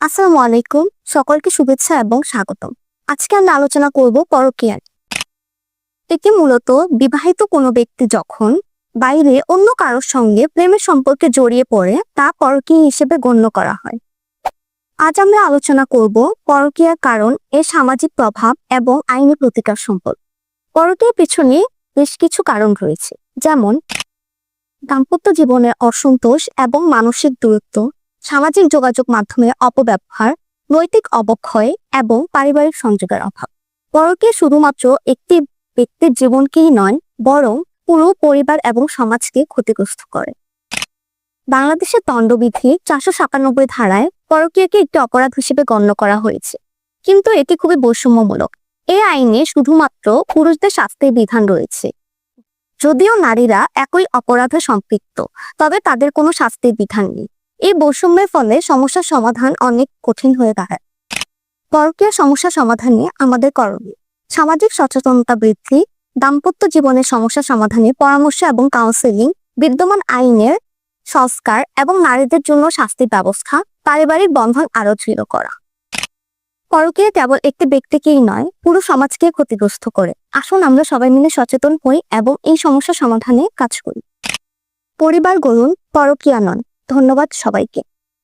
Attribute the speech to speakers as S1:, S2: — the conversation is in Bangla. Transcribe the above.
S1: আসসালামু আলাইকুম। সকলকে শুভেচ্ছা এবং স্বাগতম। আজকে আমরা আলোচনা করব পরকীয়া এটি মূলত বিবাহিত কোনো ব্যক্তি যখন বাইরে অন্য কারোর সঙ্গে প্রেমের সম্পর্কে জড়িয়ে পড়ে, তা পরকীয়া হিসেবে গণ্য করা হয়। আজ আমরা আলোচনা করব পরকীয়ার কারণ এর সামাজিক প্রভাব এবং আইনি প্রতিকার সম্পর্কে। পরকীয়ার পিছনে বেশ কিছু কারণ রয়েছে। যেমন, দাম্পত্য জীবনের অসন্তোষ এবং মানসিক দূরত্ব সামাজিক যোগাযোগ মাধ্যমের অপব্যবহার, নৈতিক অবক্ষয় এবং পারিবারিক সংযোগের অভাব। পরকে শুধুমাত্র একটি ব্যক্তির জীবনকেই নয়, বরং পুরো পরিবার এবং সমাজকে ক্ষতিগ্রস্ত করে। বাংলাদেশের দণ্ডবিধি চারশো সাতানব্বই ধারায় পরকীয়াকে একটি অপরাধ হিসেবে গণ্য করা হয়েছে। কিন্তু এটি খুবই বৈষম্যমূলক। এই আইনে শুধুমাত্র পুরুষদের শাস্তির বিধান রয়েছে। যদিও নারীরা একই অপরাধে সম্পৃক্ত, তবে তাদের কোনো শাস্তির বিধান নেই। এই বৈষম্যের ফলে সমস্যার সমাধান অনেক কঠিন হয়ে দাঁড়ায়। পরকীয় সমস্যা সমাধানে আমাদের করণীয়। সামাজিক সচেতনতা বৃদ্ধি, দাম্পত্য জীবনের সমস্যা সমাধানে পরামর্শ এবং কাউন্সেলিং বিদ্যমান আইনের সংস্কার এবং নারীদের জন্য শাস্তির ব্যবস্থা, পারিবারিক বন্ধন আরও দৃঢ় করা। পরকীয়া কেবল একটি ব্যক্তিকেই নয়, পুরো সমাজকে ক্ষতিগ্রস্ত করে। আসুন আমরা সবাই মিলে সচেতন হই এবং এই সমস্যা সমাধানে কাজ করি। পরিবার গড়ুন, পরকীয়া নন। ধন্যবাদ সবাইকে।